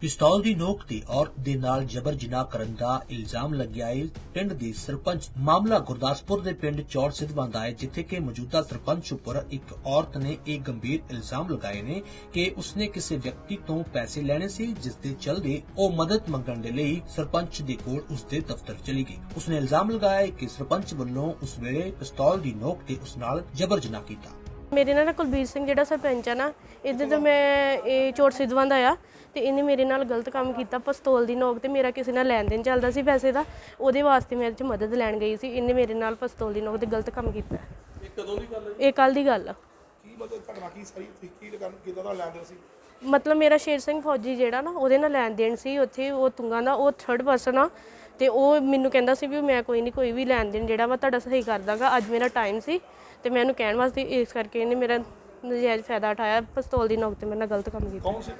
ਪਿਸਤੌਲ ਦੀ ਨੋਕ ਤੇ ਔਰਤ ਦੇ ਨਾਲ ਜਬਰ ਜਨਾਹ ਕਰਨ ਦਾ ਇਲਜ਼ਾਮ ਲੱਗਿਆ। ਹੈ ਪਿੰਡ ਦੇ ਸਰਪੰਚ ਮਾਮਲਾ ਗੁਰਦਾਸਪੁਰ ਦੇ ਪਿੰਡ ਚੌੜ ਸਿੱਧਵਾਂ ਦਾ ਹੈ, ਜਿੱਥੇ ਕਿ ਮੌਜੂਦਾ ਸਰਪੰਚ ਉੱਪਰ ਇੱਕ ਔਰਤ ਨੇ ਇਹ ਗੰਭੀਰ ਇਲਜ਼ਾਮ ਲਗਾਏ ਨੇ ਕਿ ਉਸਨੇ ਕਿਸੇ ਵਿਅਕਤੀ ਤੋਂ ਪੈਸੇ ਲੈਣੇ ਸੀ, ਜਿਸ ਦੇ ਚਲਦੇ ਉਹ ਮਦਦ ਮੰਗਣ ਦੇ ਲਈ ਸਰਪੰਚ ਦੇ ਕੋਲ ਉਸਦੇ ਦਫ਼ਤਰ ਚਲੀ ਗਈ। ਉਸਨੇ ਇਲਜ਼ਾਮ ਲਗਾਇਆ ਕਿ ਸਰਪੰਚ ਵੱਲੋਂ ਉਸ ਵੇਲੇ ਪਿਸਤੌਲ ਦੀ ਨੋਕ ਤੇ ਉਸ ਨਾਲ ਜਬਰ ਜਨਾਹ ਕੀਤਾ। ਮੇਰੇ ਨਾਲ ਨਾ ਕੁਲਬੀਰ ਸਿੰਘ ਜਿਹੜਾ ਸਰਪੰਚ ਆ ਨਾ ਇਹਦੇ ਤੋਂ ਮੈਂ ਇਹ ਚੋਟ ਸਿੱਧਵਾਂ ਦਾ ਆ ਤੇ ਇਹਨੇ ਮੇਰੇ ਨਾਲ ਗਲਤ ਕੰਮ ਕੀਤਾ ਪਿਸਤੌਲ ਦੀ ਨੋਕ ਤੇ ਮੇਰਾ ਕਿਸੇ ਨਾਲ ਲੈਣ ਦੇਣ ਚੱਲਦਾ ਸੀ ਪੈਸੇ ਦਾ ਉਹਦੇ ਵਾਸਤੇ ਮੈਂ ਇਹਦੇ ਚ ਮਦਦ ਲੈਣ ਗਈ ਸੀ ਇਹਨੇ ਮੇਰੇ ਨਾਲ ਪਿਸਤੌਲ ਦੀ ਨੋਕ ਤੇ ਗਲਤ ਕੰਮ ਕੀਤਾ। ਇਹ ਕਦੋਂ ਦੀ ਗੱਲ ਹੈ ਇਹ ਕੱਲ ਦੀ ਗੱਲ ਆ। ਕੀ ਮਤਲਬ ਘਟਨਾ ਕੀ ਸਾਰੀ ਕੀ ਕਰਨ ਕਿਦਾਂ ਦਾ ਲੈਂਦੇ ਸੀ? ਮਤਲਬ ਮੇਰਾ ਸ਼ੇਰ ਸਿੰਘ ਫੌਜੀ ਜਿਹੜਾ ਨਾ ਉਹਦੇ ਨਾਲ ਲੈਣ ਦੇਣ ਸੀ ਉੱਥੇ ਉਹ ਤੁੰਗਾ ਦਾ ਉਹ ਥਰਡ ਪਰਸਨ ਆ ਤੇ ਉਹ ਮੈਨੂੰ ਕਹਿੰਦਾ ਸੀ ਵੀ ਮੈਂ ਕੋਈ ਨਹੀਂ ਕੋਈ ਵੀ ਲੈਣ ਦੇਣ ਜਿਹੜਾ ਵਾ ਤੁਹਾਡਾ ਸਹੀ ਕਰ ਦਾਂਗਾ ਅੱਜ ਮੇਰਾ ਟਾਈਮ ਸੀ ਤੇ ਮੈਂ ਉਹਨੂੰ ਕਹਿਣ ਵਾਸਤੇ ਇਸ ਕਰਕੇ ਇਹਨੇ ਮੇਰਾ ਨਜਾਇਜ਼ ਫਾਇਦਾ ਉਠਾਇਆ ਪਿਸਤੌਲ ਦੀ ਨੋਕ ਤੇ ਮੇਰੇ ਨਾਲ ਗਲਤ ਕੰਮ ਕੀਤਾ। ਕੌਣ ਸੀ?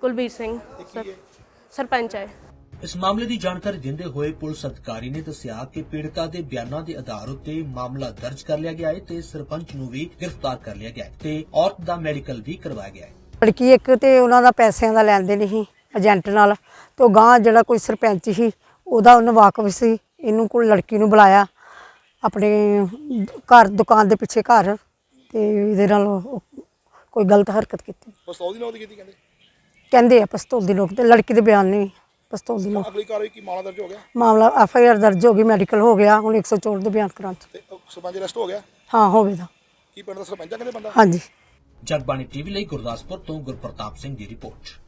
ਕੁਲਬੀਰ ਸਿੰਘ ਸਰ- ਸਰਪੰਚ ਹੈ। ਇਸ ਮਾਮਲੇ ਦੀ ਜਾਣਕਾਰੀ ਦਿੰਦੇ ਹੋਏ ਪੁਲਿਸ ਅਧਿਕਾਰੀ ਨੇ ਦੱਸਿਆ ਕਿ ਪੀੜਤਾ ਦੇ ਬਿਆਨਾਂ ਦੇ ਆਧਾਰ ਉੱਤੇ ਮਾਮਲਾ ਦਰਜ ਕਰ ਲਿਆ ਗਿਆ ਹੈ ਤੇ ਸਰਪੰਚ ਨੂੰ ਵੀ ਗ੍ਰਿਫਤਾਰ ਕਰ ਲਿਆ ਗਿਆ ਹੈ ਤੇ ਔਰਤ ਦਾ ਮੈਡੀਕਲ ਵੀ ਕਰਵਾਇਆ ਗਿਆ ਹੈ। ਲੜਕੀ ਇੱਕ ਤੇ ਉਹਨਾਂ ਦਾ ਪੈਸਿਆਂ ਦਾ ਦੇਣ ਸੀ ਏਜੰਟ ਨਾਲ ਤੇ ਗਾਂ ਜਿਹੜਾ ਕੋਈ ਸਰਪੰਚ ਸੀ ਉਹਦਾ ਉਹਨੂੰ ਵਾਕਫ ਸੀ ਇਹਨੂੰ ਕੋਲ ਲੜਕੀ ਨੂੰ ਬੁਲਾਇਆ ਆਪਣੇ ਘਰ ਦੁਕਾਨ ਦੇ ਪਿੱਛੇ ਘਰ ਤੇ ਇਹਦੇ ਨਾਲ ਉਹ ਕੋਈ ਗਲਤ ਹਰਕਤ ਕੀਤੀ। ਪਿਸਤੌਲ ਦੀ ਨੌਕਰੀ ਕੀਤੀ ਕਹਿੰਦੇ? ਕਹਿੰਦੇ ਆ ਪਿਸਤੌਲ ਦੀ ਲੋਕ ਤੇ ਲੜਕੀ ਦੇ ਬਿਆਨ ਨਹੀਂ ਪਿਸਤੌਲ ਦੀ ਲੋਕ ਅਗਲੀ ਕਾਰਵਾਈ ਕੀ ਮਾਮਲਾ ਦਰਜ ਹੋ ਗਿਆ? ਮਾਮਲਾ ਐਫ ਆਈ ਆਰ ਦਰਜ ਹੋ ਗਈ ਮੈਡੀਕਲ ਹੋ ਗਿਆ ਹੁਣ 104 ਦੇ ਬਿਆਨ ਕਰਾਂ ਤੇ ਸਰਪੰਚ ਅਰੈਸਟ ਹੋ ਗਿਆ? ਹਾਂ ਹੋਵੇਗਾ। ਕੀ ਪਿੰਡ ਦਾ ਸਰਪੰਚ ਆ ਕਹਿੰਦੇ ਬੰਦਾ? ਹਾਂਜੀ। ਜਗਬਾਣੀ ਟੀਵੀ ਲਈ ਗੁਰਦਾਸਪੁਰ ਤੋਂ ਗੁਰਪ੍ਰਤਾਪ ਸਿੰਘ ਦੀ ਰਿਪੋਰਟ।